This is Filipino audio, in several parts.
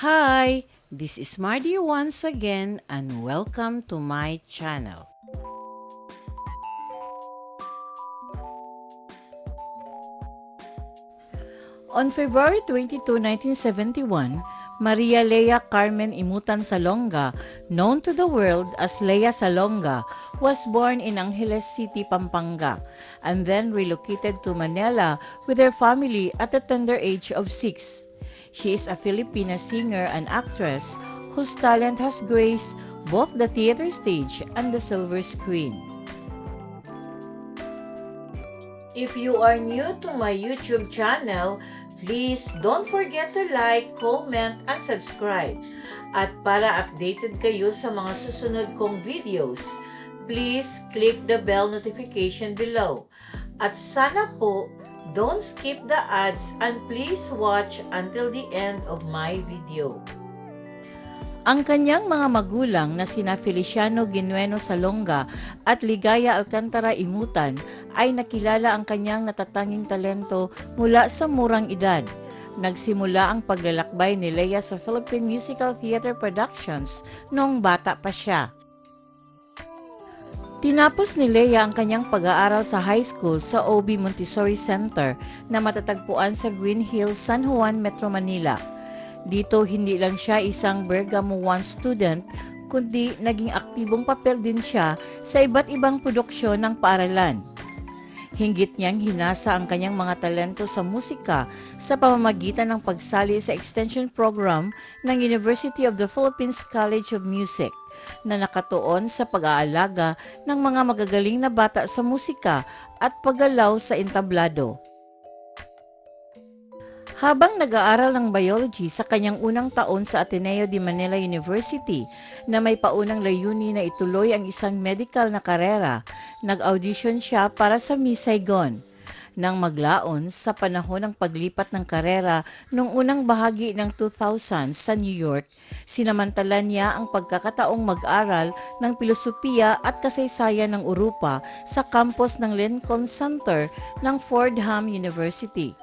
Hi, this is Mardy once again and welcome to my channel. On February 22, 1971, Maria Lea Carmen Imutan Salonga, known to the world as Lea Salonga, was born in Angeles City, Pampanga, and then relocated to Manila with her family at the tender age of six. She is a Filipina singer and actress whose talent has graced both the theater stage and the silver screen. If you are new to my YouTube channel, please don't forget to like, comment, and subscribe. At para updated kayo sa mga susunod kong videos, please click the bell notification below. At sana po, don't skip the ads and please watch until the end of my video. Ang kanyang mga magulang na sina Feliciano Genueno Salonga at Ligaya Alcantara Imutan ay nakilala ang kanyang natatanging talento mula sa murang edad. Nagsimula ang paglalakbay ni Leia sa Philippine Musical Theater Productions noong bata pa siya. Tinapos ni Leia ang kanyang pag-aaral sa high school sa OB Montessori Center na matatagpuan sa Green Hills, San Juan, Metro Manila. Dito hindi lang siya isang Bergamo 1 student, kundi naging aktibong papel din siya sa iba't ibang produksyon ng paaralan. Hinggit niyang hinasa ang kanyang mga talento sa musika sa pamamagitan ng pagsali sa extension program ng University of the Philippines College of Music na nakatuon sa pag-aalaga ng mga magagaling na bata sa musika at paggalaw sa entablado. Habang nag-aaral ng biology sa kanyang unang taon sa Ateneo de Manila University na may paunang layuni na ituloy ang isang medical na karera, nag-audition siya para sa Miss Saigon. Nang maglaon sa panahon ng paglipat ng karera noong unang bahagi ng 2000 sa New York, sinamantala niya ang pagkakataong mag-aral ng pilosopiya at kasaysayan ng Europa sa campus ng Lincoln Center ng Fordham University.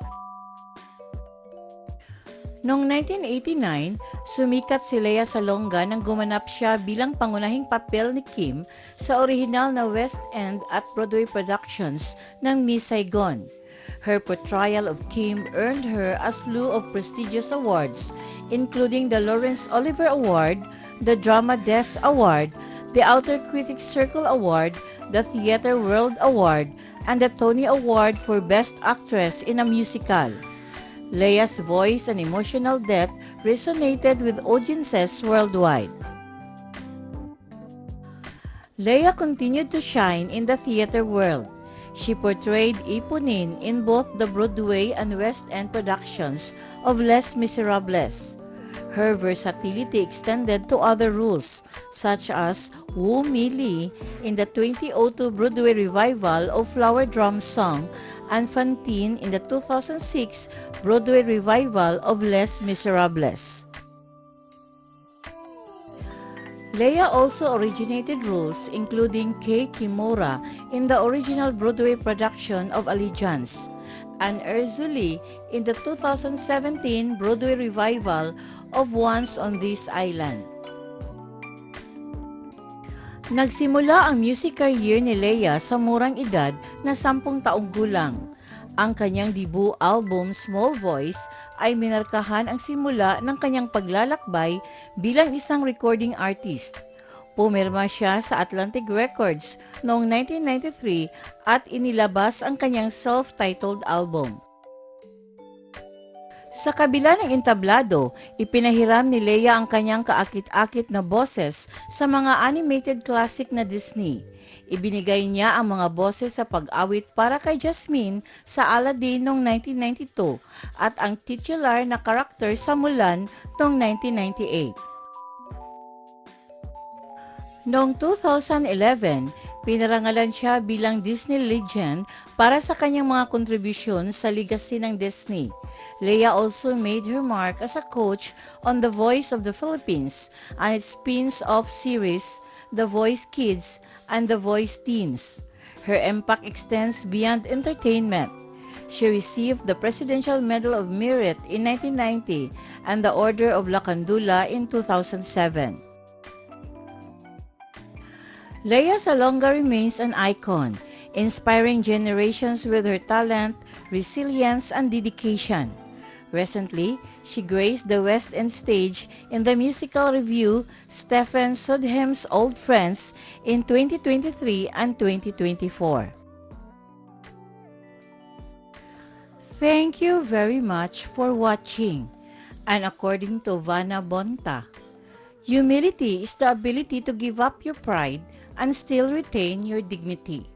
Noong 1989, sumikat si Lea Salonga nang gumanap siya bilang pangunahing papel ni Kim sa orihinal na West End at Broadway productions ng Miss Saigon. Her portrayal of Kim earned her a slew of prestigious awards, including the Lawrence Oliver Award, the Drama Desk Award, the Outer Critics Circle Award, the Theatre World Award, and the Tony Award for Best Actress in a Musical. Leia's voice and emotional depth resonated with audiences worldwide. Leia continued to shine in the theater world. She portrayed Iponin in both the Broadway and West End productions of Les Miserables. Her versatility extended to other roles, such as Wu Mi Lee in the 2002 Broadway revival of Flower Drum Song and Fantine in the 2006 Broadway revival of Les Miserables. Leia also originated roles including Kei Kimura in the original Broadway production of Allegiance and Erzuli in the 2017 Broadway revival of Once on This Island. Nagsimula ang music career ni Leia sa murang edad na sampung taong gulang. Ang kanyang debut album Small Voice ay minarkahan ang simula ng kanyang paglalakbay bilang isang recording artist. Pumirma siya sa Atlantic Records noong 1993 at inilabas ang kanyang self-titled album. Sa kabila ng entablado, ipinahiram ni Leia ang kanyang kaakit-akit na boses sa mga animated classic na Disney. Ibinigay niya ang mga boses sa pag-awit para kay Jasmine sa Aladdin noong 1992 at ang titular na karakter sa Mulan noong 1998. Noong 2011, pinarangalan siya bilang Disney Legend para sa kanyang mga kontribusyon sa legacy ng Disney. Leia also made her mark as a coach on The Voice of the Philippines and its spin-off series, The Voice Kids and The Voice Teens. Her impact extends beyond entertainment. She received the Presidential Medal of Merit in 1990 and the Order of La Candula in 2007. Leia Salonga remains an icon, inspiring generations with her talent, resilience, and dedication. Recently, she graced the West End stage in the musical review Stephen Sondheim's Old Friends in 2023 and 2024. Thank you very much for watching. And according to Vanna Bonta, humility is the ability to give up your pride and still retain your dignity.